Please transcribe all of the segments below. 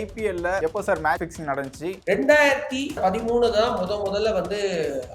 ஐபிஎல்ல எப்போ sir match fixing நடந்துச்சு? ரெண்டாயிரத்தி பதிமூணு தான் முத முதல்ல வந்து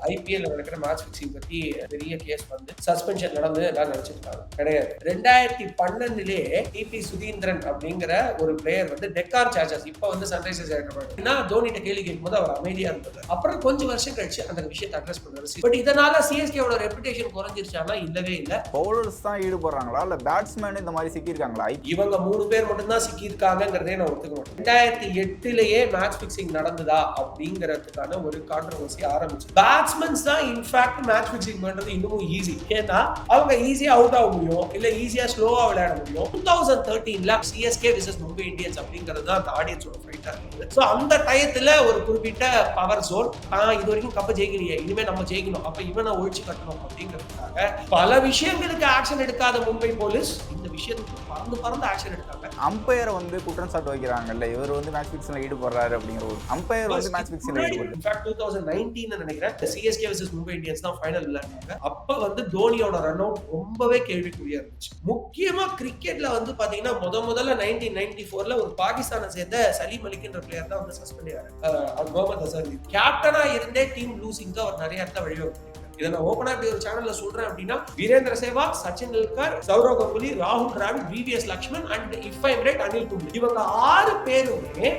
ஐபிஎல் நடக்கிற மேட்ச் ஃபிக்ஸிங் பத்தி பெரிய கேஸ் வந்து சஸ்பென்ஷன் நடந்து எல்லாம் நினைச்சிருக்காங்க. கிடையாது. ரெண்டாயிரத்தி பன்னெண்டுலேயே டிபி சுதீந்திரன் அப்படிங்கிற ஒரு பிளேயர் வந்து டெக்கான் சார்ஜஸ் இப்போ வந்து சன்ரைசர்ஸ் ஏற்கனவே தோனிட்ட கேள்வி கேட்கும்போது அவர் அமைதியா இருந்தார் அப்புறம் கொஞ்சம் வருஷம் கழிச்சு அந்த விஷயத்தை அட்ரஸ் பண்ணாரு. பட் இதனால சிஎஸ்கேவோட ரெப்புடேஷன் குறைஞ்சிருச்சானா இல்லவே இல்லை. பவுலர்ஸ் தான் ஈடுபடுறாங்களா? இல்ல பேட்ஸ்மேன் இந்த மாதிரி சிக்கியிருக்காங்களா? இவங்க மூணு பேர் மட்டும்தான் சிக்கியிருக்காங்கிறதே நான் ஒத்துக்க ரெண்டாயிரத்தி எட்டுலயே மேட்ச் பிக்சிங் நடந்ததா அப்படிங்கறதுக்கான ஒரு கான்ட்ரவர்சி ஆரம்பிச்சு. பேட்ஸ்மேன்ஸ் தான் இன்ஃபேக்ட் மேட்ச் பிக்சிங் பண்றது இன்னமும் ஈஸி ஏன்னா அவங்க ஈஸியா அவுட் ஆக முடியும் இல்ல ஈஸியா ஸ்லோவா விளையாட முடியும். டூ தௌசண்ட் தேர்ட்டீன்ல சிஎஸ்கே விசஸ் மும்பை இந்தியன்ஸ் அப்படிங்கிறது தான் அந்த ஆடியன்ஸோட ஃபைட்டா இருந்தது. ஸோ அந்த டயத்துல ஒரு குறிப்பிட்ட பவர் ஜோன் ஆஹ் இது வரைக்கும் கப்ப ஜெயிக்கலையே இனிமே நம்ம ஜெயிக்கணும் அப்ப இவனை ஒழிச்சு கட்டணும் அப்படிங்கிறதுக்காக பல விஷயங்களுக்கு ஆக்ஷன் எடுக்காத மும்பை போலீஸ் இந்த விஷயத்துக்கு பறந்து பறந்து ஆக்ஷன் எடுத்தாங்க. அம்பையரை வந்து குற்றம் சாட்டு வைக்கிறாங்கல்ல இவர் வந்து மேட்ச் ஃபிக்ஸிங்ல ஈடுபடுறாரு அப்படிங்கிற ஒரு அம்பையர் வந்து மேட்ச் ஃபிக்ஸிங்ல ஈடுபடுறாரு. டூ தௌசண்ட் நைன்டீன் நினைக்கிறேன் சிஎஸ்கே வர்சஸ் மும்பை இந்தியன்ஸ் தான் ஃபைனல் விளையாடுனாங்க. அப்ப வந்து தோனியோட ரன் அவுட் ரொம்பவே கேள்விக்குறியா இருந்துச்சு. முக்கியமா கிரிக்கெட்ல வந்து பாத்தீங்கன்னா முத முதல்ல நைன்டீன் நைன்டி ஃபோர்ல ஒரு பாகிஸ்தானை சேர்ந்த சலீம் அலிக்ன்ற பிளேயர் தான் வந்து சஸ்பெண்ட் ஆகிறார் முகமது அசர் கேப்டனா இருந்தே டீம் லூசிங்க்கு அவர் நிறைய இடத்த வழிவகுத்து இதை நான் ஓப்பனா இப்படி ஒரு சேனல்ல சொல்றேன் அப்படின்னா வீரேந்திர சேவா சச்சின் டெண்டுல்கர் சௌரவ் கங்குலி ராகுல் Dravid VVS Laxman and if I right Anil Kumble இவங்க ஆறு பேருமே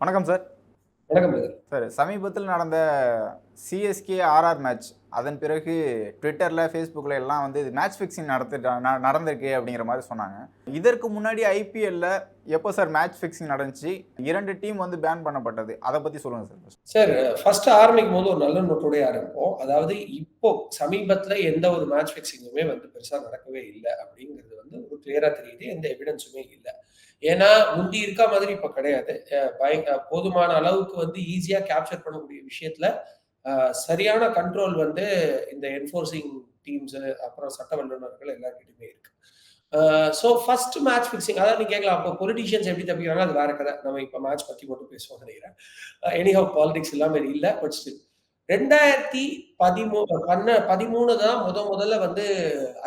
வணக்கம் சார் வணக்கம். சார் சமீபத்தில் நடந்த சிஎஸ்கே ஆர்ஆர் மேட்ச் அதன் பிறகு ட்விட்டரில் ஃபேஸ்புக்கில் எல்லாம் வந்து இது மேட்ச் ஃபிக்ஸிங் நடத்திட்டு நடந்திருக்கு அப்படிங்கிற மாதிரி சொன்னாங்க. இதற்கு முன்னாடி ஐபிஎல்ல எப்போ சார் மேட்ச் ஃபிக்ஸிங் நடந்துச்சு? இரண்டு டீம் வந்து பேன் பண்ணப்பட்டது. அதை பற்றி சொல்லுங்கள் சார் சார் ஃபர்ஸ்ட் ஆரம்பிக்கும் போது ஒரு நல்ல நோட்டோடய ஆரம்பிப்போம். அதாவது இப்போ சமீபத்தில் எந்த ஒரு மேட்ச் ஃபிக்ஸிங்குமே வந்து பெருசாக நடக்கவே இல்லை அப்படிங்கிறது வந்து ஒரு கிளியராக தெரியுது. எந்த எவிடன்ஸுமே இல்லை. ஏன்னா முந்தி இருக்க மாதிரி இப்போ கிடையாது. அஹ் பய- போதுமான அளவுக்கு வந்து ஈஸியாக கேப்சர் பண்ணக்கூடிய விஷயத்துல சரியான கண்ட்ரோல் வந்து இந்த என்ஃபோர்சிங் டீம்ஸ் அப்புறம் சட்ட வல்லுநர்கள் எல்லாருக்கிட்டையுமே இருக்கு. ஸோ ஃபர்ஸ்ட் மேட்ச் ஃபிக்ஸிங் அதாவது நீங்க கேட்கலாம் அப்போ பொலிட்டிஷியன்ஸ் எப்படி தப்பிக்கிறாங்க அது வேற கதை. நம்ம இப்போ மேட்ச் பத்தி மட்டும் பேசுவோம் நினைக்கிறேன். எனிஹவ் பாலிடிக்ஸ் இல்லாமல் இல்லை பட் ஸ்டில் ரெண்டாயிரத்தி பதிமூணு பண்ண பதிமூணு தான் முத முதல்ல வந்து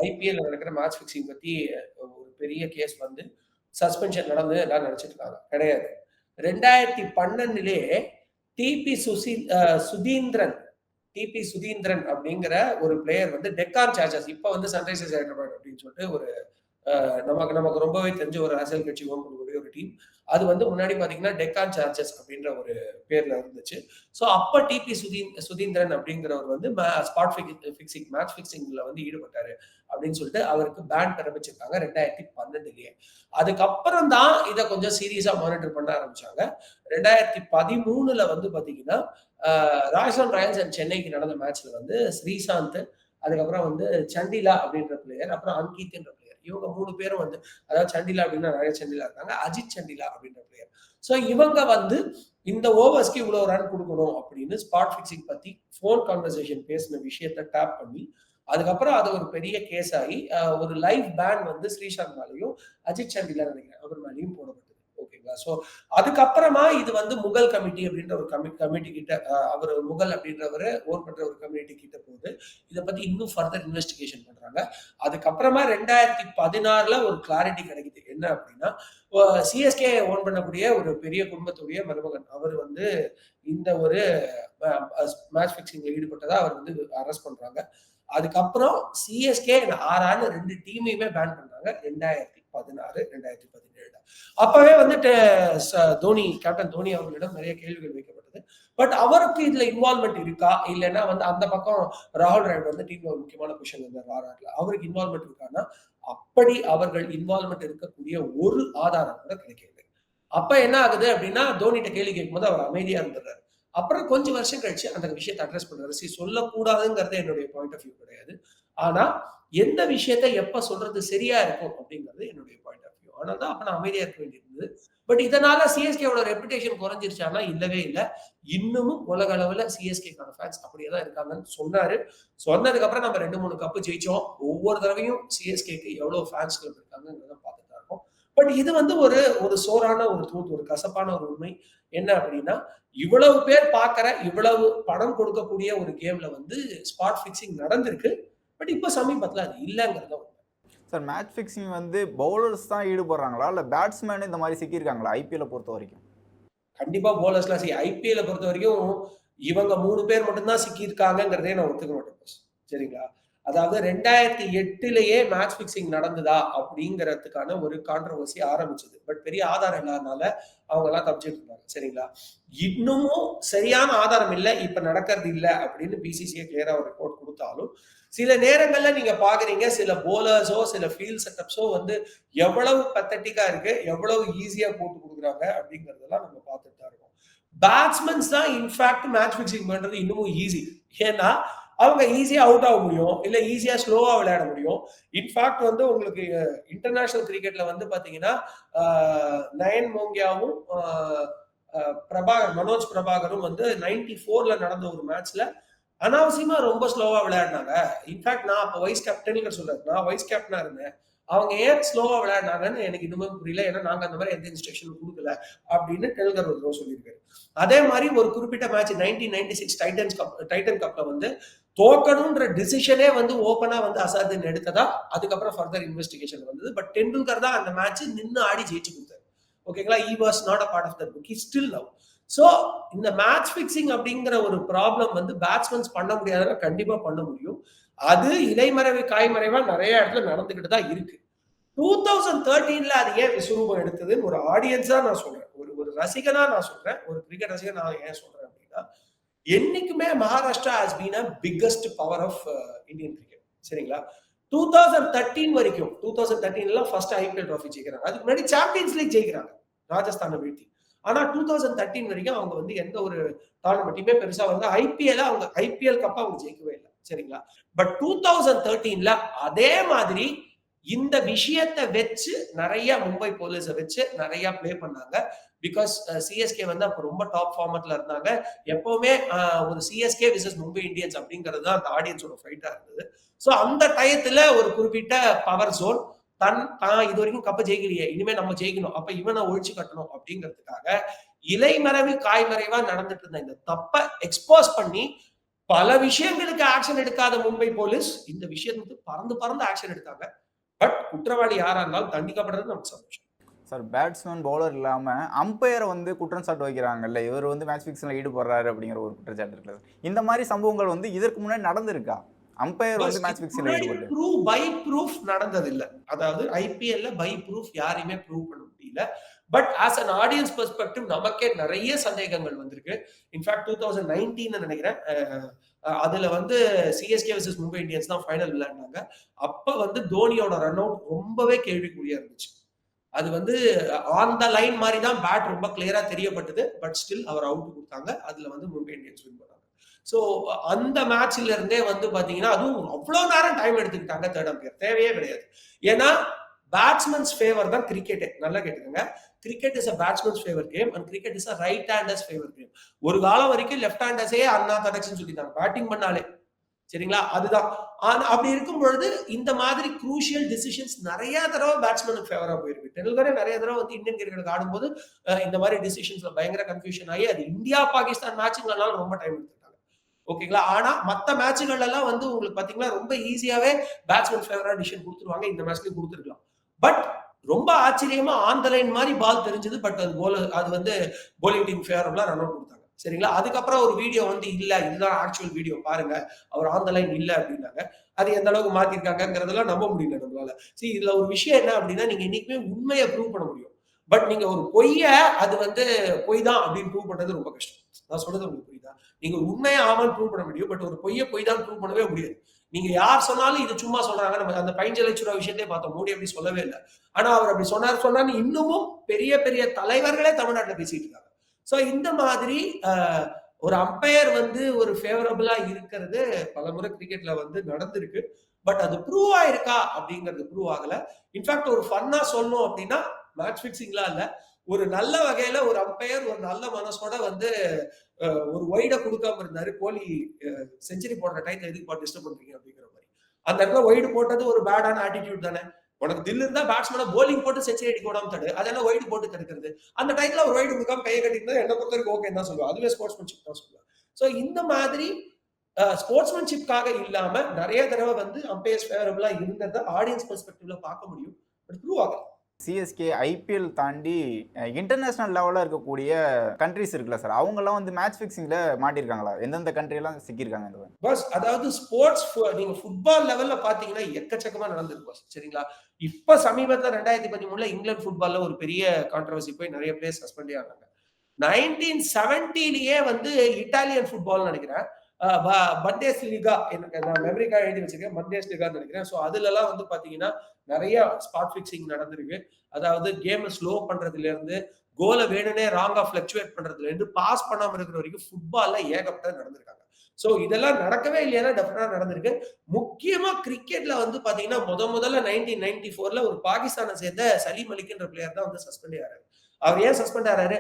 ஐபிஎல் நடக்கிற மேட்ச் ஃபிக்ஸிங் பத்தி ஒரு பெரிய கேஸ் வந்து சஸ்பென்ஷன் நடந்து எல்லாம் நினைச்சிட்டு இருக்காங்க. கிடையாது. ரெண்டாயிரத்தி பன்னெண்டுலேயே டிபி சுசி சுதீந்திரன். டிபி சுதீந்திரன் அப்படிங்கிற ஒரு பிளேயர் வந்து டெக்கான் சார்ஜஸ் இப்போ வந்து சன்ரைசர்ஸ் ஹைதராபாத் அப்படின்னு சொல்லிட்டு ஒரு நமக்கு நமக்கு ரொம்பவே தெரிஞ்ச ஒரு அரசியல் கட்சி ஓம் பண்ணக்கூடிய ஒரு டீம் அது வந்து முன்னாடி பாத்தீங்கன்னா டெக்கான் சார்ஜஸ் அப்படின்ற ஒரு பேர்ல இருந்துச்சு. ஸோ அப்ப டிபி சுதீன் சுதீந்திரன் அப்படிங்கிறவர் வந்து ஸ்பாட் ஃபிக்ஸிங் மேட்ச் ஃபிக்ஸிங்ல வந்து ஈடுபட்டாரு அப்படின்னு சொல்லிட்டு அவருக்கு பேன் பிறப்பிச்சிருக்காங்க ரெண்டாயிரத்தி பன்னெண்டுலயே. அதுக்கப்புறம் தான் இதை கொஞ்சம் சீரியஸா மானிட்டர் பண்ண ஆரம்பிச்சாங்க. ரெண்டாயிரத்தி பதிமூணுல வந்து பாத்தீங்கன்னா ராஜஸ்தான் ராயல்ஸ் அண்ட் சென்னைக்கு நடந்த மேட்ச்ல வந்து ஸ்ரீசாந்த் அதுக்கப்புறம் வந்து சண்டிலா அப்படின்ற பிளேயர் அப்புறம் அன்கீத் என்ற இவங்க மூணு பேரும் வந்து அதாவது சண்டிலா அப்படின்னா நிறைய சண்டிலா இருக்காங்க அஜித் சண்டிலா அப்படின்ற பிளேயர் ஸோ இவங்க வந்து இந்த ஓவர்ஸ்க்கு இவ்வளவு ரன் கொடுக்கணும் அப்படின்னு ஸ்பாட் ஃபிக்ஸிங் பத்தி ஃபோன் கான்வர்சேஷன் பேசின விஷயத்த டேப் பண்ணி அதுக்கப்புறம் அது ஒரு பெரிய கேஸ் ஆகி ஒரு லைவ் பேன் வந்து ஸ்ரீசாந்த் மேலேயும் அஜித் சண்டிலா நினைக்கிறேன் அவர் மேலேயும் போடப்பட்டது. ஓகேங்களா ஸோ அதுக்கப்புறமா இது வந்து முகல் கமிட்டி அப்படின்ற ஒரு கமி கமிட்டி கிட்ட அவர் முகல் அப்படின்றவர் ஓர் பண்ற ஒரு கமிட்டி கிட்ட போகுது இதை பத்தி இன்னும் ஃபர்தர் இன்வெஸ்டிகேஷன் பண்றாங்க. அதுக்கப்புறமா ரெண்டாயிரத்தி பதினாறுல ஒரு கிளாரிட்டி கிடைக்குது. என்ன அப்படின்னா சிஎஸ்கே ஓன் பண்ணக்கூடிய ஒரு பெரிய குடும்பத்துடைய மருமகன் அவர் வந்து இந்த ஒரு மேட்ச் ஃபிக்ஸிங்ல ஈடுபட்டதா அவர் வந்து அரெஸ்ட் பண்றாங்க. அதுக்கப்புறம் சிஎஸ்கே ஆறான்னு ரெண்டு டீமையுமே பேன் பண்றாங்க. ரெண்டாயிரத்தி பதினாறு ரெண்டாயிரத்தி பதினேழு. அப்பவே வந்துட்டு தோனி கேப்டன் தோனி அவர்களிடம் நிறைய கேள்விகள் வைக்கப்பட்டது. பட் அவருக்கு இதுல இன்வால்மெண்ட் இருக்கா? இல்லைன்னா வந்து அந்த பக்கம் ராகுல் டிராவிட் வந்து டீம்ல ஒரு முக்கியமான பொசிஷன் இருந்தார் ஆர்ஆர்ல அவருக்கு இன்வால்மெண்ட் இருக்கான்னா அப்படி அவர்கள் இன்வால்மெண்ட் இருக்கக்கூடிய ஒரு ஆதாரம் கூட கிடைக்கிறது அப்ப என்ன ஆகுது அப்படின்னா தோனிட்ட கேள்வி கேட்கும்போது அவர் அமைதியா இருந்துடுறாரு. அப்புறம் கொஞ்சம் வருஷம் கழிச்சு அந்த விஷயத்தை அட்ரஸ் பண்றாரு. சரி சொல்லக்கூடாதுங்கிறது என்னுடைய பாயிண்ட் ஆஃப் வியூ கிடையாது. ஆனா எந்த விஷயத்த எப்ப சொல்றது சரியா இருக்கும் அப்படிங்கிறது என்னுடைய பாயிண்ட் ஆஃப் ஆனால் தான் அப்ப நான் அமைதியா இருக்க வேண்டியிருந்தது. பட் இதனால சிஎஸ்கேவோட ரெப்புடேஷன் குறைஞ்சிருச்சானா இல்லவே இல்லை. இன்னமும் உலக அளவுல சிஎஸ்கேக்கான ஃபேன்ஸ் அப்படியே தான் இருக்காங்கன்னு சொன்னாரு. சொன்னதுக்கு அப்புறம் நம்ம ரெண்டு மூணு கப்பு ஜெயிச்சோம். ஒவ்வொரு தடவையும் சிஎஸ்கேக்கு எவ்வளவு ஃபேன்ஸ் கிளப் இருக்காங்கிறத பார்த்துட்டு தான் இருக்கோம். பட் இது வந்து ஒரு ஒரு சோறான ஒரு தூத்து ஒரு கசப்பான ஒரு உண்மை. என்ன அப்படின்னா இவ்வளவு பேர் பார்க்குற இவ்வளவு பணம் கொடுக்கக்கூடிய ஒரு கேம்ல வந்து ஸ்பாட் ஃபிக்ஸிங் நடந்திருக்கு. பட் இப்போ சமீபத்துல அது இல்லைங்கிறத சார் மேட்ச் ஃபிக்ஸிங் வந்து பவுலர்ஸ் தான் ஈடுபடுறாங்களா? இல்லை பேட்ஸ்மேன் இந்த மாதிரி சிக்கியிருக்காங்களா ஐபிஎல்லை பொறுத்த வரைக்கும்? கண்டிப்பாக பவுலர்ஸ்லாம் சரி ஐபிஎல்ல பொறுத்த வரைக்கும் இவங்க மூணு பேர் மட்டும்தான் சிக்கியிருக்காங்கங்கிறதே நான் ஒத்துக்க மாட்டேன் சரிங்களா? அதாவது ரெண்டாயிரத்தி எட்டுலயே மேட்ச் ஃபிக்ஸிங் நடந்ததா அப்படிங்கிறதுக்கான ஒரு கான்ட்ரவர்சி ஆரம்பிச்சது. பட் பெரிய ஆதாரம் இல்லாதனால அவங்க எல்லாம் தப்பிச்சுட்டு இருந்தாங்க சரிங்களா? இன்னமும் சரியான ஆதாரம் இல்லை இப்ப நடக்கிறது இல்லை அப்படின்னு பிசிசிஐ கிளியரா ஒரு ரிப்போர்ட் கொடுத்தாலும் சில நேரங்கள்ல நீங்க பாக்குறீங்க சில போலர்ஸோ சில ஃபீல்ட் செட்டப்ஸோ வந்து எவ்வளவு பத்தட்டிக்கா இருக்கு எவ்வளவு ஈஸியா போட்டு கொடுக்குறாங்க அப்படிங்கறதெல்லாம் நம்ம பார்த்துட்டு தான் இருக்கோம். பேட்ஸ்மேன்ஸ் தான் இன்ஃபேக்ட் மேட்ச் பிக்சிங் பண்றது இன்னமும் ஈஸி ஏன்னா அவங்க ஈஸியா அவுட் ஆக முடியும் இல்ல ஈஸியா ஸ்லோவா விளையாட முடியும். இன்ஃபேக்ட் வந்து உங்களுக்கு இன்டர்நேஷனல் கிரிக்கெட்ல வந்து பாத்தீங்கன்னா நயன் மோங்கியாவும் பிரபாகர் மனோஜ் பிரபாகரும் வந்து நைன்டி ஃபோர்ல நடந்த ஒரு மேட்ச்ல அனாவசியமா ரொம்ப ஸ்லோவா விளையாடினாங்க. இன்ஃபேக்ட் நான் அப்போ வைஸ் கேப்டன் சொல்றேன். நான் வைஸ் கேப்டனா இருந்தேன். அவங்க ஏன் ஸ்லோவா விளையாடினாங்கன்னு எனக்கு இன்னுமே புரியல. ஏன்னா நாங்க அந்த மாதிரி எந்த இன்ஸ்ட்ரக்ஷன் கொடுக்கல அப்படின்னு டெல்கர் ஒரு சொல்லியிருக்காரு. அதே மாதிரி ஒரு குறிப்பிட்ட match nineteen ninety six Titans cup Titan கப்ல வந்து தோக்கணுன்ற டிசிஷனே வந்து ஓப்பனா வந்து அசாதின் எடுத்ததா அதுக்கப்புறம் ஃபர்தர் இன்வெஸ்டிகேஷன் வந்தது. பட் டெண்டுல்கர் தான் அந்த மேட்ச் நின்று ஆடி ஜெயிச்சு கொடுத்தாரு. ஓகேங்களா he was not a part of the book still love so இந்த மேட்ச் ஃபிக்ஸிங் அப்படிங்கிற ஒரு ப்ராப்ளம் வந்து பேட்ஸ்மேன்ஸ் பண்ண முடியாதவங்க கண்டிப்பாக பண்ண முடியும். அது இலைமறைவு காய்மறைவா நிறைய இடத்துல நடந்துக்கிட்டு தான் இருக்கு. டூ தௌசண்ட் தேர்ட்டீன்ல அது ஏன் விஸ்வரூபம் எடுத்ததுன்னு ஒரு ஆடியன்ஸா நான் சொல்றேன். ஒரு ஒரு ரசிகனா நான் சொல்றேன். ஒரு கிரிக்கெட் ரசிகன் நான் ஏன் சொல்றேன் அப்படின்னா என்னைக்குமே Maharashtra has been a biggest power of Indian cricket சரிங்களா? டூ தௌசண்ட் தேர்ட்டீன் வரைக்கும் டூ தௌசண்ட் தேர்ட்டீன்ல ஃபர்ஸ்ட் ஐபிஎல் ட்ராஃபி ஜெயிக்கிறாங்க. அதுக்கு முன்னாடி சாம்பியன்ஸ் லீக் ஜெயிக்கிறாங்க. ராஜஸ்தானை வீழ்த்தி. ஆனா டூ தௌசண்ட் தேர்ட்டீன் வரைக்கும் அவங்க வந்து எந்த ஒரு டோர்னமெண்ட்டுமே பெருசா வந்து ஐபிஎல் அவங்க ஐபிஎல் கப்பா அவங்க ஜெயிக்கவே இல்லை. சரிங்களா? பட் டூ தௌசண்ட் தேர்ட்டீன்ல அதே மாதிரி இந்த விஷயத்தை வச்சு நிறைய மும்பை போலீஸை வச்சு நிறைய ப்ளே பண்ணாங்க. பிகாஸ் சிஎஸ்கே uh, வந்து அப்போ ரொம்ப டாப் ஃபார்மட்ல இருந்தாங்க. எப்பவுமே ஒரு சிஎஸ்கே விசஸ் மும்பை இந்தியன்ஸ் அப்படிங்கிறது தான் அந்த ஆடியன்ஸோட ஃபைட்டா இருந்தது. ஸோ அந்த டயத்துல ஒரு குறிப்பிட்ட பவர் ஜோன் தன் தான் இது வரைக்கும் கப்ப ஜெயிக்கலையே இனிமே நம்ம ஜெயிக்கணும் அப்ப இவனை ஒழிச்சு கட்டணும் அப்படிங்கிறதுக்காக இலைமறைவு காய்மறைவா நடந்துட்டு இருந்த இந்த தப்பை எக்ஸ்போஸ் பண்ணி பல விஷயங்களுக்கு ஆக்ஷன் எடுக்காத மும்பை போலீஸ் இந்த விஷயத்துக்கு பறந்து பறந்து ஆக்ஷன் எடுத்தாங்க. பட் குற்றவாளி யாரா இருந்தாலும் தண்டிக்கப்படுறது நமக்கு சந்தோஷம். சார் பேட்ஸ்மேன் பவுலர் இல்லாமல் அம்பையரை வந்து குற்றம் சாட்டு வைக்கிறாங்கல்ல இவர் வந்து மேட்ச் ஃபிக்ஸில் ஈடுபடுறாரு அப்படிங்கிற ஒரு குற்றச்சாட்டு இருக்குது இந்த மாதிரி சம்பவங்கள் வந்து இதற்கு முன்னாடி நடந்திருக்கா? அம்பையர் வந்து மேட்ச் ஃபிக்ஸில் ஈடுபட்டு. ப்ரூவ் பை ப்ரூஃப் நடந்தது இல்ல அதாவது ஐபிஎல்ல பை ப்ரூஃப் யாரையுமே ப்ரூவ் பண்ண முடியல. But as an audience perspective நமக்கே நிறைய சந்தேகங்கள் வந்திருக்கு. இன்ஃபேக்ட் டூ தௌசண்ட் நைன்டீன் நினைக்கிறேன். அதுல வந்து சிஎஸ்கே வர்சஸ் மும்பை இந்தியன்ஸ் தான் ஃபைனல் விளையாடினாங்க அப்ப வந்து தோனியோட ரன் அவுட் ரொம்பவே கேள்விக்குறியா இருந்துச்சு. அது வந்து ஆன் த லைன் மாதிரி தான் பேட் ரொம்ப கிளியரா தெரியப்பட்டது. பட் ஸ்டில் அவர் அவுட் கொடுத்தாங்க. அதுல வந்து மும்பை இந்தியன்ஸ் வின் பண்ணாங்க. ஸோ அந்த மேட்ச்ல இருந்தே வந்து பாத்தீங்கன்னா அதுவும் அவ்வளவு நேரம் டைம் எடுத்துக்கிட்டாங்க தேர்ட் அம்பையர் தேவையே கிடையாது. ஏன்னா பேட்ஸ்மேன்ஸ் ஃபேவர் தான் கிரிக்கெட்டே நல்லா கேட்டுக்கோங்க. Cricket is a batsman's favour game and cricket is a right handers favour game ஒரு காலம் வரைக்கும் லெஃப்ட் ஹேண்டர்ஸே அண்ணா கனெக்ஷன் சொல்லிட்டாங்க. பேட்டிங் பண்ணாலே. சரிங்களா? அதுதான். அப்படி இருக்கும் பொழுது இந்த மாதிரி குரூஷியல் டிசிஷன்ஸ் நிறைய தடவை பேட்ஸ்மேனுக்கு ஃபேவரா போயிருக்கு டெண்டுல்கரே நிறைய தடவை வந்து இந்தியன் கிரிக்கெட் ஆடும்போது இந்த மாதிரி டிசிஷன்ஸ்ல பயங்கர கன்ஃபியூஷன் ஆகி அது இந்தியா பாகிஸ்தான் மேட்சுங்களால ரொம்ப டைம் எடுத்துட்டாங்க. ஓகேங்களா? ஆனா மத்த மேட்சுகள் எல்லாம் வந்து உங்களுக்கு பாத்தீங்கன்னா ரொம்ப ஈஸியாவே பேட்ஸ்மேன் ஃபேவரா டிசிஷன் கொடுத்துருவாங்க. இந்த மேட்ச்லயும் கொடுத்துருக்கலாம். பட் ரொம்ப ஆச்சரியமா ஆன் த லைன் மாதிரி பால் தெரிஞ்சது பட் அது போல அது வந்து போலிங் டீம் ஃபேவரபிளா ரன் அவுட் கொடுத்தாங்க. சரிங்களா? அதுக்கப்புறம் ஒரு வீடியோ வந்து இல்ல இதுதான் ஆக்சுவல் வீடியோ பாருங்க. அவர் ஆன் த லைன் இல்ல அப்படின்னாங்க. அது எந்த அளவுக்கு மாத்திருக்காங்கிறதெல்லாம் நம்ப முடியல நம்மளால. சரி இதுல ஒரு விஷயம் என்ன அப்படின்னா நீங்க இன்னைக்குமே உண்மையை ப்ரூவ் பண்ண முடியும். பட் நீங்க ஒரு பொய்ய அது வந்து பொய் தான் அப்படின்னு ப்ரூவ் பண்றது ரொம்ப கஷ்டம். நான் சொல்றது உங்களுக்கு புரியுதா? நீங்க உண்மையை ஆமான்னு ப்ரூவ் பண்ண முடியும் பட் ஒரு பொய்ய பொய் தான் ப்ரூவ் பண்ணவே முடியாது. நீங்க யார் சொன்னாலும் இது சும்மா சொல்றாங்க. நம்ம அந்த பதினஞ்சு லட்ச ரூபாய் விஷயத்தையே பார்த்தோம். மோடி அப்படி சொல்லவே இல்லை. ஆனா அவர் அப்படி சொன்னார் சொன்னார்னு இன்னமும் பெரிய பெரிய தலைவர்களே தமிழ்நாட்டில் பேசிட்டு இருக்காங்க. ஸோ இந்த மாதிரி ஒரு அம்பையர் வந்து ஒரு ஃபேவரபிளா இருக்கிறது பல முறை கிரிக்கெட்ல வந்து நடந்திருக்கு. பட் அது ப்ரூவ் ஆயிருக்கா அப்படிங்கிறது ப்ரூவ் ஆகல. இன்ஃபேக்ட் ஒரு ஃபன்னா சொல்லணும் அப்படின்னா மேட்ச் ஃபிக்ஸிங்லாம் இல்ல. ஒரு நல்ல வகையில ஒரு அம்பையர் ஒரு நல்ல மனசோட வந்து ஒரு ஒய்ட கொடுக்காம இருந்தாரு. கோலி செஞ்சுரி போடுற டைம்ல எதுக்கு டிஸ்டர்ப் பண்றீங்க அப்படிங்கிற மாதிரி. அந்த இடத்துல ஒய்டு போட்டது ஒரு பேடான ஆட்டிடியூட் தானே. உனக்கு தில் இருந்தா பேட்ஸ்மேன போலிங் போட்டு செஞ்சுரி அடிக்க விடாம தடு. அதெல்லாம் ஒய்டு போட்டு தடுக்கிறது. அந்த டைத்துல ஒரு ஒய்டு கொடுக்காம கையை கட்டிருந்தா என்ன பொறுத்த வரைக்கும் ஓகே தான் சொல்லுவேன். அதுவே ஸ்போர்ட்ஸ்மேன்ஷிப் தான் சொல்லுவேன். ஸோ இந்த மாதிரி ஸ்போர்ட்ஸ்மேன்ஷிப்காக இல்லாம நிறைய தடவை வந்து அம்பையர்ஸ் ஃபேவரபிளா இருந்ததை ஆடியன்ஸ் பெர்ஸ்பெக்டிவ்ல பார்க்க முடியும். பட் ப்ரூவ் ஆகல. சிஎஸ்கே ஐபிஎல் தாண்டி இன்டர்நேஷ்னல் லெவலில் இருக்கக்கூடிய கண்ட்ரிஸ் இருக்குல்ல சார் அவங்கெல்லாம் வந்து மேட்ச் ஃபிக்ஸிங்கில் மாட்டியிருக்காங்களா எந்தெந்த country-எல்லாம் சிக்கியிருக்காங்க இந்த மாதிரி? பஸ் அதாவது ஸ்போர்ட்ஸ் நீங்கள் ஃபுட்பால் லெவலில் பார்த்தீங்கன்னா எக்கச்சக்கமாக நடந்திருக்கு சரிங்களா? இப்போ சமீபத்தில் ரெண்டாயிரத்தி பதிமூணுல இங்கிலாந்து ஃபுட்பாலில் ஒரு பெரிய கான்ட்ரவர்சி போய் நிறைய பிளேயர் சஸ்பெண்டே ஆனாங்க. நைன்டீன் செவன்டிலேயே வந்து இட்டாலியன் ஃபுட்பால் நினைக்கிறேன். பண்டேஸ் லிகா எனக்கு நான் மெமரிக்கா எழுதி வச்சிருக்கேன். பண்டேஸ் லிகான்னு நினைக்கிறேன். ஸோ அதுலலாம் வந்து பார்த்தீங்கன்னா நிறைய ஸ்பாட் ஃபிக்ஸிங் நடந்திருக்கு. அதாவது கேமை ஸ்லோ பண்ணுறதுலேருந்து கோலை வேணும்னே ராங்கா ஃபிளக்சுவேட் பண்றதுல பாஸ் பண்ணாமல் இருக்கிற வரைக்கும் ஃபுட்பால்ல ஏகப்பட்ட நடந்திருக்காங்க. ஸோ இதெல்லாம் நடக்கவே இல்லையா? டெஃபினட்டா நடந்திருக்கு. முக்கியமா கிரிக்கெட்ல வந்து பாத்தீங்கன்னா முத முதல்ல நைன்டீன் நைன்டி ஃபோர்ல ஒரு பாகிஸ்தானை சேர்ந்த சலீம் அலிக்குன்ற பிளேயர் தான் வந்து சஸ்பெண்ட் ஆறாரு. அவர் ஏன் சஸ்பெண்ட் ஆறாரு?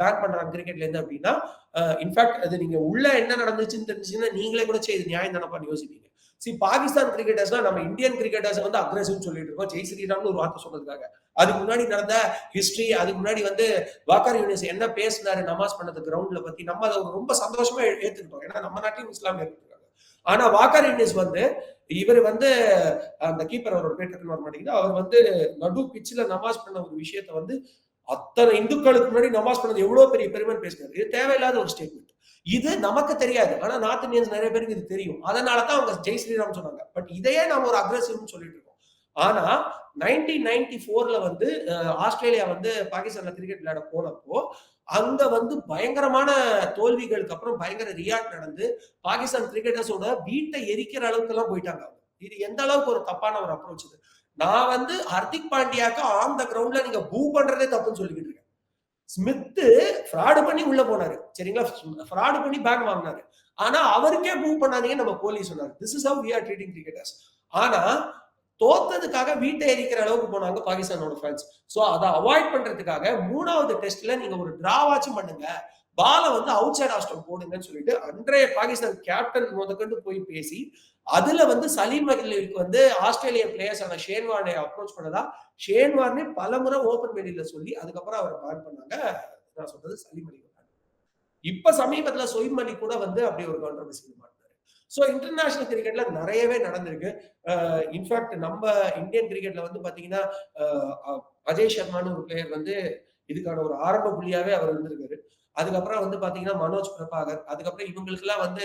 பேன் பண்றாங்க கிரிக்கெட்ல இருந்து அப்படின்னா இன்ஃபேக்ட் அது நீங்க உள்ள என்ன நடந்துச்சுன்னு தெரிஞ்சுன்னா நீங்களே கூட செய்து நியாயம் தானப்பா யோசிப்பீங்க. சி பாகிஸ்தான் கிரிக்கெட்டர்ஸ்லாம் நம்ம இந்தியன் கிரிக்கெட்டர்ஸ் வந்து அக்ரெசிவ் சொல்லிட்டு இருக்கோம். ஜெய் ஸ்ரீராம்னு ஒரு வார்த்தை சொன்னதுக்காக. அதுக்கு முன்னாடி நடந்த ஹிஸ்டரி அதுக்கு முன்னாடி வந்து வாக்கர் யூனிஸ் என்ன பேசினாரு நமாஸ் பண்ணது கிரவுண்ட்ல பத்தி நம்ம அதை ரொம்ப சந்தோஷமா ஏ- ஏத்துக்கிட்டோம். ஏன்னா நம்ம நாட்டிலும் இஸ்லாம் ஏற்றுக்கிறாங்க ஆனா வாக்கர் யூனிஸ் வந்து இவர் வந்து அந்த கீப்பர் அவரோட பேர் வர மாட்டேங்குது. அவர் வந்து நடு பிச்சில் நமாஸ் பண்ண ஒரு விஷயத்த வந்து அத்தனை இந்துக்களுக்கு முன்னாடி நமாஸ் பண்ணது எவ்வளவு பெரிய பெருமை பேசினார் இது தேவையில்லாத ஒரு ஸ்டேட்மெண்ட் இது நமக்கு தெரியாது. ஆனா நார்த் இந்தியன்ஸ் நிறைய பேருக்கு இது தெரியும். அதனால தான் அவங்க ஜெய் ஸ்ரீராம் சொன்னாங்க. பட் இதையே நாம ஒரு அக்ரெசிவ்னு சொல்லிட்டு இருக்கோம். ஆனா நைன்டீன் நைன்டி ஃபோர்ல வந்து ஆஸ்திரேலியா வந்து பாகிஸ்தான்ல கிரிக்கெட் விளையாட போனப்போ அங்க வந்து பயங்கரமான தோல்விகளுக்கு அப்புறம் பயங்கர ரியாக்ட் நடந்து பாகிஸ்தான் கிரிக்கெட்டர்ஸோட வீட்டை எரிக்கிற அளவுக்கு எல்லாம் போயிட்டாங்க இது எந்த அளவுக்கு ஒரு தப்பான ஒரு அப்ரோச் இது? நான் வந்து ஹர்திக் பாண்டியாக்கு ஆன் த கிரவுண்ட்ல நீங்க பூ பண்றதே தப்புன்னு சொல்லிக்கிட்டு இருக்கேன். ஸ்மித்து ஃப்ராடு பண்ணி உள்ள போனாரு. சரிங்களா? ஃப்ராடு பண்ணி பேக் வாங்கினாரு. ஆனா அவருக்கே பூ பண்ணாதீங்க நம்ம கோலி சொன்னாரு. This is how we are treating cricketers ஆனா தோத்ததுக்காக வீட்டை எரிக்கிற அளவுக்கு போனாங்க பாகிஸ்தானோட ஃபேன்ஸ் ஸோ அதை அவாய்ட் பண்றதுக்காக மூணாவது டெஸ்ட்ல நீங்க ஒரு டிராவாச்சும் பண்ணுங்க. பாலை வந்து அவுட் சைட் ஆஸ்டம் போடுங்கன்னு சொல்லிட்டு அன்றைய பாகிஸ்தான் கேப்டன் முதற்கொண்டு போய் பேசி அதுல வந்து சலீம் அகிலுக்கு வந்து ஆஸ்திரேலிய பிளேயர்ஸான ஆன ஷேன்வார்னை அப்ரோச் பண்ணதா? ஷேன்வார்னே பல முறை ஓபன் வெளியில சொல்லி அதுக்கப்புறம் அவரை பேன் பண்ணாங்க. நான் சொல்றது சலீம் அலி இப்ப சமீபத்துல சொயிம் அலி கூட வந்து அப்படி ஒரு கான்ட்ரவர்சி மாட்டினாரு. ஸோ இன்டர்நேஷனல் கிரிக்கெட்ல நிறையவே நடந்திருக்கு. இன்ஃபேக்ட் நம்ம இந்தியன் கிரிக்கெட்ல வந்து பாத்தீங்கன்னா அஜய் சர்மான்னு ஒரு பிளேயர் வந்து இதுக்கான ஒரு ஆரம்ப புள்ளியாவே அவர் இருந்திருக்காரு. அதுக்கப்புறம் வந்து பாத்தீங்கன்னா மனோஜ் பிரபாகர் அதுக்கப்புறம் இவங்களுக்கெல்லாம் வந்து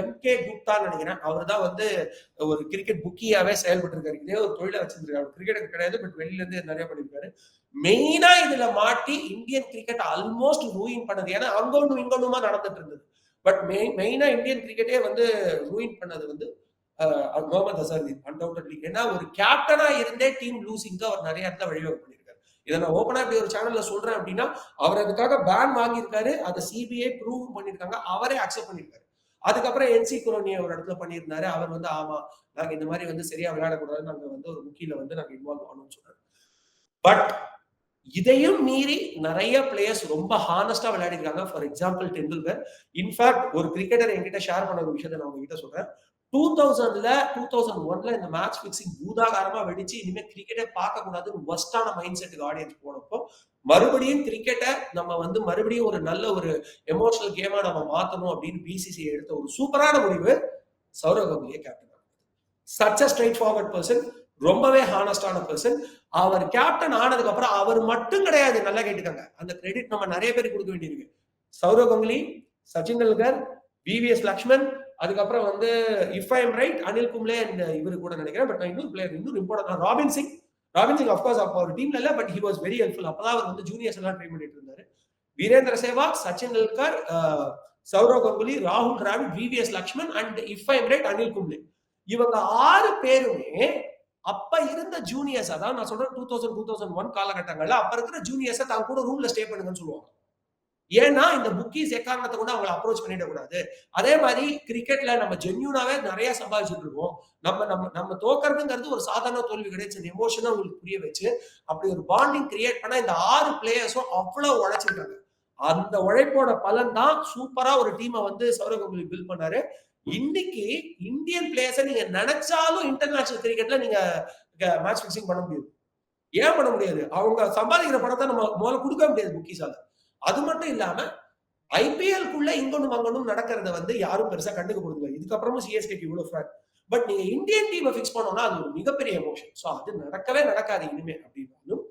எம் கே குப்தான்னு நினைக்கிறேன். அவர் தான் வந்து ஒரு கிரிக்கெட் புக்கியாவே செயல்பட்டு இருக்காரு இதே ஒரு தொழிலை வச்சிருக்காரு கிரிக்கெட் கிடையாது பட் வெளியில இருந்து நிறைய பண்ணிருக்காரு மெயினா இதுல மாட்டி இந்தியன் கிரிக்கெட் ஆல்மோஸ்ட் ரூயின் பண்ணது. ஏன்னா அங்கொன்னும் இங்கொன்னுமா நடந்துட்டு இருந்தது. பட் மெயினா இந்தியன் கிரிக்கெட்டே வந்து ரூயின் பண்ணது வந்து முகமது அசர்தீன் அன்டவுட்லி ஏன்னா ஒரு கேப்டனா இருந்தே டீம் லூசிங்க அவர் நிறைய இடத்துல வழிவகுப்பு இதை நான் ஓப்பனா இப்படி ஒரு சேனல்ல சொல்றேன் அப்படின்னா அவர் அதுக்காக பேன் வாங்கியிருக்காரு. அதை சிபிஐ ப்ரூவ் பண்ணியிருக்காங்க. அவரே அக்செப்ட் பண்ணியிருக்காரு. அதுக்கப்புறம் என்சி குரோனியை ஒரு இடத்துல பண்ணியிருந்தாரு. அவர் வந்து ஆமா நாங்க இந்த மாதிரி வந்து சரியா விளையாடக்கூடாது நாங்க வந்து ஒரு முக்கியில வந்து நாங்க இன்வால்வ் ஆகணும்னு சொல்றாரு. பட் இதையும் மீறி நிறைய பிளேயர்ஸ் ரொம்ப ஹானஸ்டா விளையாடிருக்காங்க. For example Tendulkar in fact ஒரு கிரிக்கெட்டர் என்கிட்ட ஷேர் பண்ண ஒரு விஷயத்தை நான் உங்ககிட்ட சொல்றேன். டூ தௌசண்ட்ல டூ தௌசண்ட் ஒன்ல இந்த மேட்ச் பிக்சிங் பூதாகாரமா வெடிச்சு இனிமே கிரிக்கெட்டே பார்க்க கூடாதுன்னு ஒஸ்டான மைண்ட் செட்டுக்கு ஆடியன்ஸ் போனப்போ மறுபடியும் கிரிக்கெட்டை நம்ம வந்து மறுபடியும் ஒரு நல்ல ஒரு எமோஷனல் கேமா நம்ம மாத்தணும் அப்படின்னு பிசிசி எடுத்த ஒரு சூப்பரான முடிவு Sourav கங்குலியை captain such a straightforward person ரொம்பவே ஹானஸ்டான பர்சன் அவர் கேப்டன் ஆனதுக்கு அப்புறம் அவர் மட்டும் கிடையாது நல்லா கேட்டுக்காங்க. அந்த கிரெடிட் நம்ம நிறைய பேருக்கு கொடுக்க வேண்டியிருக்கு. சௌரவ் கங்குலி சச்சின் டெண்டுல்கர் பிவிஎஸ் லக்ஷ்மன் அதுக்கப்புறம் வந்து if I am right Anil Kumble and இவரு கூட நினைக்கிறேன் பட் நான் இன்னொரு பிளேயர் இன்னொரு important Robin Singh Robin Singh of course அப்போ அவர் டீம்ல இல்ல but he was very helpful அப்பதான் அவர் வந்து ஜூனியர்ஸ் எல்லாம் ட்ரை பண்ணிட்டு இருந்தாரு. வீரேந்திர சேவாக் சச்சின் டெல்கர் சௌரவ் கங்குலி ராகுல் Dravid VVS Laxman and if I am right Anil Kumble இவங்க ஆறு பேருமே அப்ப இருந்த ஜூனியர்ஸ் அதான் நான் சொல்றேன் two thousand two thousand one காலகட்டங்கள்ல அப்ப இருக்கிற ஜூனியர்ஸை தான் கூட ரூம்ல ஸ்டே பண்ணுங்கன்னு சொல்லுவாங்க. ஏன்னா இந்த புக்கீஸ் எக்காரணத்தை கூட அவங்களை அப்ரோச் பண்ணிடக்கூடாது. அதே மாதிரி கிரிக்கெட்ல நம்ம ஜென்யூனாவே நிறைய சம்பாதிச்சுட்டு இருக்கோம். நம்ம நம்ம நம்ம தோக்கறதுங்கிறது ஒரு சாதாரண தோல்வி கிடையாது. எமோஷனா உங்களுக்கு புரிய வச்சு அப்படி ஒரு பாண்டிங் கிரியேட் பண்ண இந்த ஆறு பிளேயர்ஸும் அவ்வளவு உழைச்சிருக்காங்க. அந்த உழைப்போட பலன் தான் சூப்பரா ஒரு டீமை வந்து சௌரவ் கங்குலி பில்ட் பண்ணாரு. இன்னைக்கு இந்தியன் பிளேயர்ஸை நீங்க நினைச்சாலும் இன்டர்நேஷனல் கிரிக்கெட்ல நீங்க மேட்ச் பிக்சிங் பண்ண முடியாது. ஏன் பண்ண முடியாது? அவங்க சம்பாதிக்கிற பணத்தை நம்ம முதல்ல கொடுக்க முடியாது புக்கீஸால அது மட்டும் இல்லாம ஐபிஎல்குள்ள இங்கொன்னும் அங்கொன்னும் நடக்கிறத வந்து யாரும் பெருசா கண்டுக்க முடியல இதுக்கப்புறமும் சிஎஸ்கேக்கு இவ்வளவு ஃபேன் பட் நீங்க இந்தியன் டீமை ஃபிக்ஸ் பண்ணோம்னா அது ஒரு மிகப்பெரிய எமோஷன் ஸோ அது நடக்கவே நடக்காது இனிமே அப்படின்னாலும்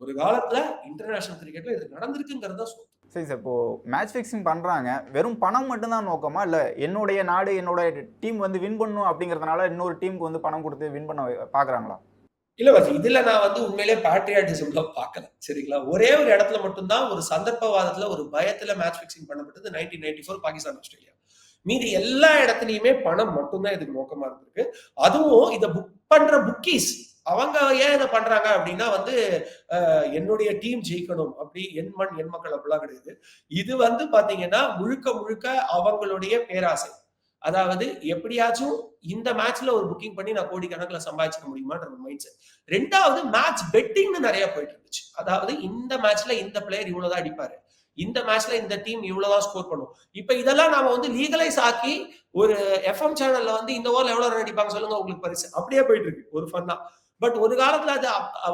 ஒரு காலத்துல இன்டர்நேஷனல் கிரிக்கெட்ல இது நடந்திருக்குங்கிறத சொல்றேன். சரி சார் இப்போ மேட்ச் ஃபிக்ஸிங் பண்றாங்க. வெறும் பணம் மட்டும்தான் நோக்கமா? இல்ல என்னுடைய நாடு என்னோட டீம் வந்து வின் பண்ணும் அப்படிங்கறதுனால இன்னொரு டீமுக்கு வந்து பணம் கொடுத்து வின் பண்ண பார்க்குறாங்களா? பாக்குறாங்களா இல்ல இதுல நான் வந்து உண்மையிலே பேட்ரியாட்டிசம்ல பார்க்கல. சரிங்களா? ஒரே ஒரு இடத்துல மட்டும்தான் ஒரு சந்தர்ப்பவாதத்துல ஒரு பயத்துல மேட்ச் பிக்சிங் பண்ணப்பட்டது nineteen ninety four Pakistan Australia. மீதி எல்லா இடத்துலயுமே பணம் மட்டும்தான் இதுக்கு நோக்கமா இருந்திருக்கு. அதுவும் இதை புக் பண்ற புக்கீஸ் அவங்க ஏன் இதை பண்றாங்க அப்படின்னா வந்து என்னுடைய டீம் ஜெயிக்கணும் அப்படி என் மண் என் மக்கள் அப்படிலாம் கிடையாது. இது வந்து பாத்தீங்கன்னா முழுக்க முழுக்க அவங்களுடைய பேராசை. அதாவது எப்படியாச்சும் இந்த மேட்ச்ல ஒரு புக்கிங் பண்ணி நான் கோடிக்கணக்கில் சம்பாதிச்சிக்க முடியுமான்ற ஒரு மைண்ட் செட் ரெண்டாவது மேட்ச் பெட்டிங்னு நிறைய போயிட்டு இருந்துச்சு. அதாவது இந்த மேட்ச்ல இந்த பிளேயர் இவ்வளவுதான் அடிப்பாரு. இந்த மேட்ச்ல இந்த டீம் இவ்வளவுதான் ஸ்கோர் பண்ணும். இப்ப இதெல்லாம் நாம வந்து லீகலைஸ் ஆக்கி ஒரு எஃப்எம் சேனல்ல வந்து இந்த ஓவர்ல எவ்வளவு ரன் அடிப்பாங்க சொல்லுங்க உங்களுக்கு பரிசு. அப்படியே போயிட்டு இருக்கு. ஒரு ஃபன் தான் பட் ஒரு காலத்துல அது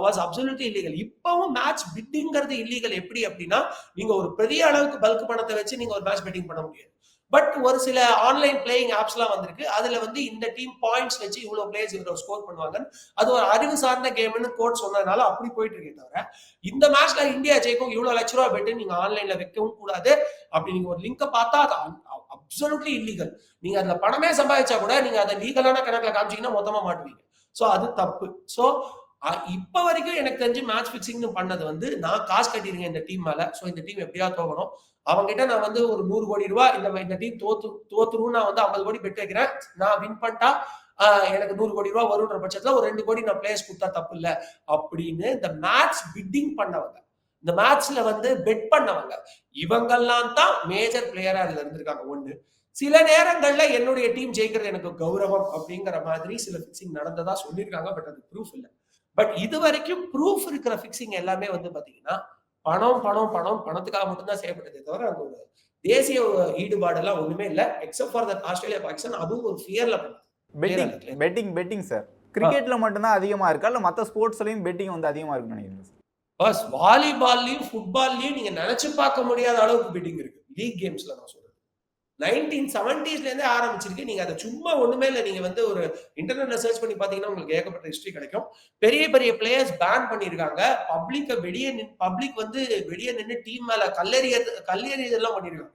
வாஸ் அப்சல்யூட்லி இல்லீகல் இப்பவும் மேட்ச் பிட்டிங்கிறது இல்லீகல் எப்படி அப்படின்னா நீங்க ஒரு பெரிய அளவுக்கு பல்க் பணத்தை வச்சு நீங்க ஒரு மேட்ச் பெட்டிங் பண்ண முடியாது. பட் ஒரு சில ஆன்லைன் பிளேயிங் ஆப்ஸ்லாம் வந்திருக்கு. அதுல வந்து இந்த டீம் பாயிண்ட்ஸ் வச்சு இவ்வளவு பிளேயர்ஸ் இவ்வளவு ஸ்கோர் பண்ணுவாங்க அது ஒரு அறிவு சார்ந்த கேம்னு கோட் சொன்னதுனால அப்படி போயிட்டு இருக்கே தவிர இந்த மேட்ச்ல இந்தியா ஜெயிக்கும் இவ்வளவு லட்ச ரூபா பெட்டு நீங்க ஆன்லைன்ல வைக்கவும் கூடாது. அப்படி நீங்க ஒரு லிங்கை பார்த்தா அது அப்சல்யூட்லி இல்லீகல் நீங்க அதுல பணமே சம்பாதிச்சா கூட நீங்க அதை லீகலான கணக்குல காமிச்சீங்கன்னா மொத்தமா மாட்டுவீங்க. சோ அது தப்பு. சோ இப்ப வரைக்கும் எனக்கு தெரிஞ்சு மேட்ச் பிக்சிங்னு பண்ணது வந்து நான் காசு கட்டிருக்கேன் இந்த டீம் மேல. சோ இந்த டீம் எப்படியா தோகணும் அவங்க கிட்ட நான் வந்து ஒரு நூறு கோடி ரூபாய் இந்த இந்த டீம் தோத்து தோத்துரும் நான் வந்து ஐம்பது கோடி பெட் வைக்கிறேன். நான் வின் பண்ணிட்டா எனக்கு நூறு கோடி ரூபாய் வரும்ன்ற பட்சத்துல ஒரு ரெண்டு கோடி நான் பிளேயர்ஸ் கொடுத்தா தப்பு இல்ல அப்படின்னு இந்த மேட்ச் பிட்டிங் பண்ணவங்க இந்த மேட்ச்ல வந்து பெட் பண்ணவங்க இவங்கெல்லாம் தான் மேஜர் பிளேயரா அதுல இருந்திருக்காங்க. ஒண்ணு சில நேரங்கள்ல என்னுடைய டீம் ஜெயிக்கிறது எனக்கு கௌரவம் அப்படிங்கிற மாதிரி சில பிக்சிங் நடந்ததா சொல்லியிருக்காங்க பட் அது ப்ரூஃப் இல்லை. பட் இது வரைக்கும் ப்ரூஃப் இருக்கிற பிக்சிங் எல்லாமே வந்து பாத்தீங்கன்னா பணம் பணம் பணம் பணத்துக்காக மட்டும்தான் செய்யப்பட்டதே தவிர அங்க ஒரு தேசிய ஈடுபாடு எல்லாம் ஒண்ணுமே இல்ல. Except for that Australia Pakistan அதுவும் ஒரு ஃபியர்ல பெட்டிங். பெட்டிங் பெட்டிங் சார் கிரிக்கெட்ல மட்டும்தான் அதிகமா இருக்கா? இல்ல மத்த ஸ்போர்ட்ஸ்லயும் பெட்டிங் வந்து அதிகமா இருக்குன்னு நினைக்கிறேன் பஸ் வாலிபால்லயும் ஃபுட்பால்லயும் நீங்க நினைச்சு பார்க்க முடியாத அளவுக்கு பிட்டிங் இருக்கு. லீக் கேம்ஸ்ல நான் சொல்றேன். நைன்டீன் செவன்டீஸ்லேருந்தே ஆரம்பிச்சிருக்கு. நீங்கள் அதை சும்மா ஒன்றுமே இல்லை. நீங்கள் வந்து ஒரு இன்டர்நெட்டில் சர்ச் பண்ணி பார்த்தீங்கன்னா உங்களுக்கு ஏகப்பட்ட ஹிஸ்ட்ரி கிடைக்கும். பெரிய பெரிய பிளேயர்ஸ் பேன் பண்ணியிருக்காங்க பப்ளிக்கை வெளியே நின் பப்ளிக் வந்து வெளியே நின்று டீம் மேலே கல்லெறிய கல்லெறியதெல்லாம் பண்ணியிருக்காங்க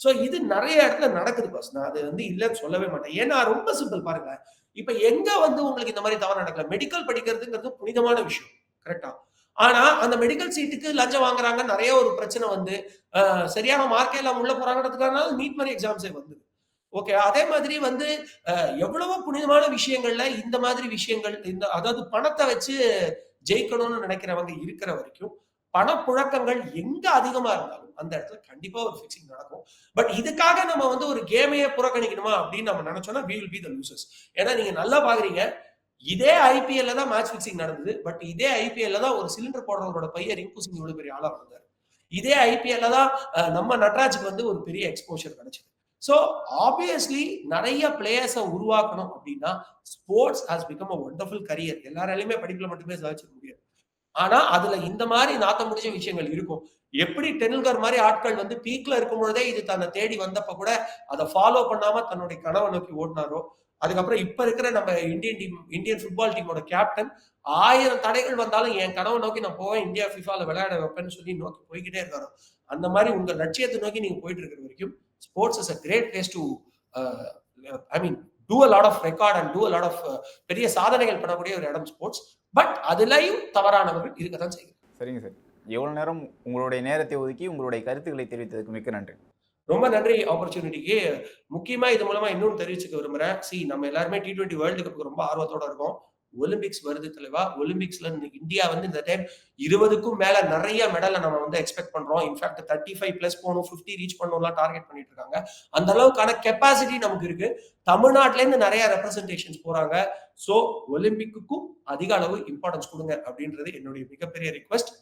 ஸோ இது நிறைய இடத்துல நடக்குது பாஸ் நான் அது வந்து இல்லைன்னு சொல்லவே மாட்டேன். ஏன்னா ரொம்ப சிம்பிள் பாருங்க. இப்போ எங்கே வந்து உங்களுக்கு இந்த மாதிரி தவறு நடக்கல? மெடிக்கல் படிக்கிறதுங்கிறது புனிதமான விஷயம். கரெக்டாக ஆனா அந்த மெடிக்கல் சீட்டுக்கு லஞ்சம் வாங்குறாங்க. நிறைய ஒரு பிரச்சனை வந்து சரியாக சரியான மார்க்கே இல்லாம உள்ள போறாங்கிறதுக்கான நீட் மாதிரி எக்ஸாம்ஸே வந்து ஓகே அதே மாதிரி வந்து எவ்வளவோ புனிதமான விஷயங்கள்ல இந்த மாதிரி விஷயங்கள் இந்த அதாவது பணத்தை வச்சு ஜெயிக்கணும்னு நினைக்கிறவங்க இருக்கிற வரைக்கும் பணப்புழக்கங்கள் எங்க அதிகமா இருந்தாலும் அந்த இடத்துல கண்டிப்பா ஒரு ஃபிக்சிங் நடக்கும். பட் இதுக்காக நம்ம வந்து ஒரு கேமையே புறக்கணிக்கணுமா அப்படின்னு நம்ம நினைச்சோம்னா we will be the losers ஏன்னா நீங்க நல்லா பாக்குறீங்க இதே ஐபிஎல்ல தான் மேட்ச் ஃபிக்ஸிங் நடந்தது. பட் இதே ஐபிஎல்ல தான் ஒரு சிலிண்டர் போடுறவரோட பையன் ரிங்கு சிங் இவ்வளவு பெரிய ஆளா வந்தார். இதே ஐபிஎல்ல தான் நம்ம நட்ராஜுக்கு வந்து ஒரு பெரிய எக்ஸ்போஷர் கிடைச்சது. ஸோ ஆப்வியஸ்லி நிறைய பிளேயர்ஸை உருவாக்கணும் அப்படின்னா sports has become a wonderful career எல்லாராலையுமே படிப்புல மட்டுமே சாதிச்சிட முடியாது. ஆனா அதுல இந்த மாதிரி நாத்த முடிஞ்ச விஷயங்கள் இருக்கும். எப்படி டெண்டுல்கர் மாதிரி ஆட்கள் வந்து பீக்ல இருக்கும் பொழுதே இது தன்னை தேடி வந்தப்ப கூட அதை ஃபாலோ பண்ணாம தன்னுடைய கனவை நோக்கி ஓடினாரோ அதுக்கப்புறம் இப்ப இருக்கிற நம்ம இந்தியன் டீம் இந்தியன் ஃபுட்பால் டீமோட கேப்டன் ஆயிரம் தடைகள் வந்தாலும் என் கனவை நோக்கி நான் போவேன் இந்தியா ஃபிஃபால விளையாட வைப்பேன்னு சொல்லி நோக்கி போய்கிட்டே இருக்காரோ. அந்த மாதிரி உங்க லட்சியத்தை நோக்கி நீங்க போயிட்டு இருக்கிற வரைக்கும் sports is a great place to I mean do a lot of record and do a lot of பெரிய சாதனைகள் பண்ணக்கூடிய ஒரு இடம் ஸ்போர்ட்ஸ் பட் அதுலயும் தவறானவர்கள் இருக்கத்தான் செய்யும் சரிங்க சார். எவ்வளவு நேரம் உங்களுடைய நேரத்தை ஒதுக்கி உங்களுடைய கருத்துக்களை தெரிவித்ததுக்கு மிக்க நன்றி. ரொம்ப நன்றி ஆப்பர்ச்சுனிட்டிக்கு முக்கியமா இது மூலமா இன்னொன்று தெரிவிச்சுக்க விரும்புறேன். சி நம்ம எல்லாருமே டி டுவெண்ட்டி வேர்ல்டு கப்புக்கு ரொம்ப ஆர்வத்தோட இருக்கும். ஒலிம்பிக்ஸ் வருது தலைவா. ஒலிம்பிக்ஸ்ல இந்தியா வந்து இந்த டைம் இருபதுக்கும் மேல நிறைய மெடலை நம்ம வந்து எக்ஸ்பெக்ட் பண்றோம். In fact thirty five plus போகணும் ஃபிஃப்டி ரீச் பண்ணணும்லாம் டார்கெட் பண்ணிட்டு இருக்காங்க. அந்த அளவுக்கான கெப்பாசிட்டி நமக்கு இருக்கு. தமிழ்நாட்டுல இருந்து நிறைய ரெப்ரசன்டேஷன்ஸ் போறாங்க. ஸோ ஒலிம்பிக்குக்கும் அதிக அளவு இம்பார்ட்டன்ஸ் கொடுங்க அப்படின்றது என்னுடைய மிகப்பெரிய ரிக்வஸ்ட்